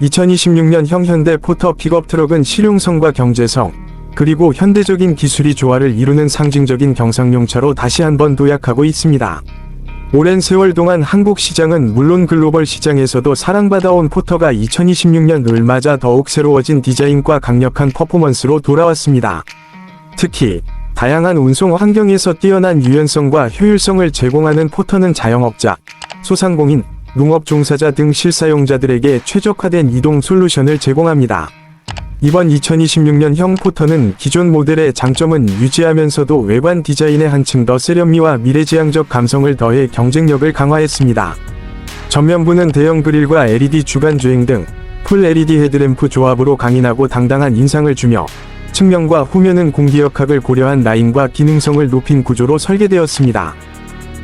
2026년 형 현대 포터 픽업 트럭은 실용성과 경제성, 그리고 현대적인 기술이 조화를 이루는 상징적인 경상용차로 다시 한번 도약하고 있습니다. 오랜 세월 동안 한국 시장은 물론 글로벌 시장에서도 사랑받아온 포터가 2026년을 맞아 더욱 새로워진 디자인과 강력한 퍼포먼스로 돌아왔습니다. 특히 다양한 운송 환경에서 뛰어난 유연성과 효율성을 제공하는 포터는 자영업자, 소상공인, 농업 종사자 등 실사용자들에게 최적화된 이동 솔루션을 제공합니다. 이번 2026년형 포터는 기존 모델의 장점은 유지하면서도 외관 디자인에 한층 더 세련미와 미래지향적 감성을 더해 경쟁력을 강화했습니다. 전면부는 대형 그릴과 LED 주간 주행 등 풀 LED 헤드램프 조합으로 강인하고 당당한 인상을 주며 측면과 후면은 공기역학을 고려한 라인과 기능성을 높인 구조로 설계되었습니다.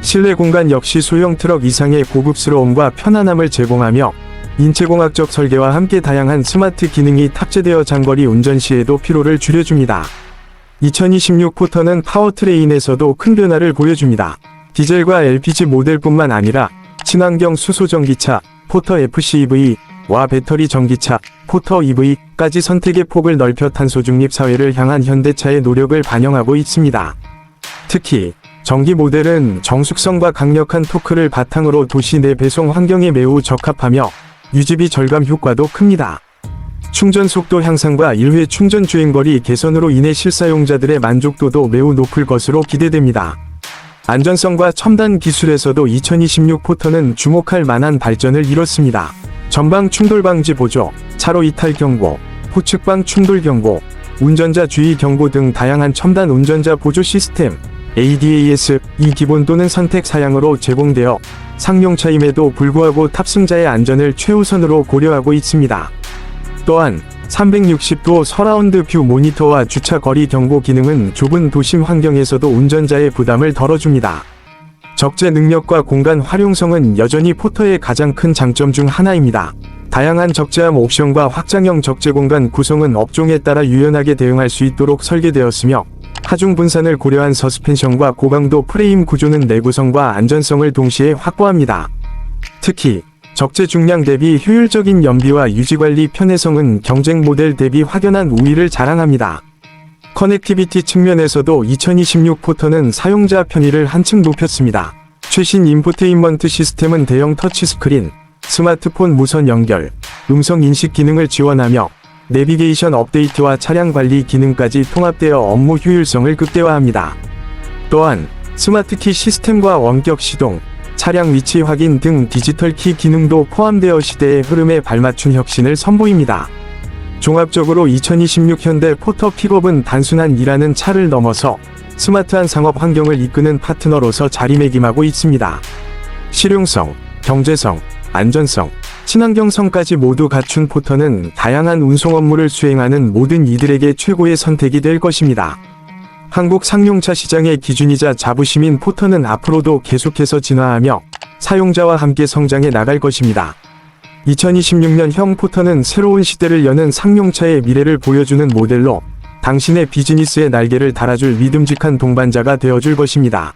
실내 공간 역시 소형 트럭 이상의 고급스러움과 편안함을 제공하며 인체공학적 설계와 함께 다양한 스마트 기능이 탑재되어 장거리 운전 시에도 피로를 줄여줍니다. 2026 포터는 파워트레인에서도 큰 변화를 보여줍니다. 디젤과 LPG 모델뿐만 아니라 친환경 수소 전기차, 포터 FCEV와 배터리 전기차, 포터 EV까지 선택의 폭을 넓혀 탄소 중립 사회를 향한 현대차의 노력을 반영하고 있습니다. 특히 전기 모델은 정숙성과 강력한 토크를 바탕으로 도시 내 배송 환경에 매우 적합하며 유지비 절감 효과도 큽니다. 충전 속도 향상과 1회 충전 주행거리 개선으로 인해 실사용자들의 만족도도 매우 높을 것으로 기대됩니다. 안전성과 첨단 기술에서도 2026 포터는 주목할 만한 발전을 이뤘습니다. 전방 충돌 방지 보조, 차로 이탈 경고, 후측방 충돌 경고, 운전자 주의 경고 등 다양한 첨단 운전자 보조 시스템, ADAS, 이 기본 또는 선택 사양으로 제공되어 상용차임에도 불구하고 탑승자의 안전을 최우선으로 고려하고 있습니다. 또한 360도 서라운드 뷰 모니터와 주차 거리 경고 기능은 좁은 도심 환경에서도 운전자의 부담을 덜어줍니다. 적재 능력과 공간 활용성은 여전히 포터의 가장 큰 장점 중 하나입니다. 다양한 적재함 옵션과 확장형 적재 공간 구성은 업종에 따라 유연하게 대응할 수 있도록 설계되었으며 하중 분산을 고려한 서스펜션과 고강도 프레임 구조는 내구성과 안전성을 동시에 확보합니다. 특히 적재 중량 대비 효율적인 연비와 유지관리 편의성은 경쟁 모델 대비 확연한 우위를 자랑합니다. 커넥티비티 측면에서도 2026 포터는 사용자 편의를 한층 높였습니다. 최신 인포테인먼트 시스템은 대형 터치스크린, 스마트폰 무선 연결, 음성 인식 기능을 지원하며 내비게이션 업데이트와 차량 관리 기능까지 통합되어 업무 효율성을 극대화합니다. 또한 스마트키 시스템과 원격 시동, 차량 위치 확인 등 디지털 키 기능도 포함되어 시대의 흐름에 발맞춘 혁신을 선보입니다. 종합적으로 2026 현대 포터 픽업은 단순한 일하는 차를 넘어서 스마트한 상업 환경을 이끄는 파트너로서 자리매김하고 있습니다. 실용성, 경제성, 안전성, 친환경성까지 모두 갖춘 포터는 다양한 운송 업무를 수행하는 모든 이들에게 최고의 선택이 될 것입니다. 한국 상용차 시장의 기준이자 자부심인 포터는 앞으로도 계속해서 진화하며 사용자와 함께 성장해 나갈 것입니다. 2026년 형 포터는 새로운 시대를 여는 상용차의 미래를 보여주는 모델로 당신의 비즈니스의 날개를 달아줄 믿음직한 동반자가 되어줄 것입니다.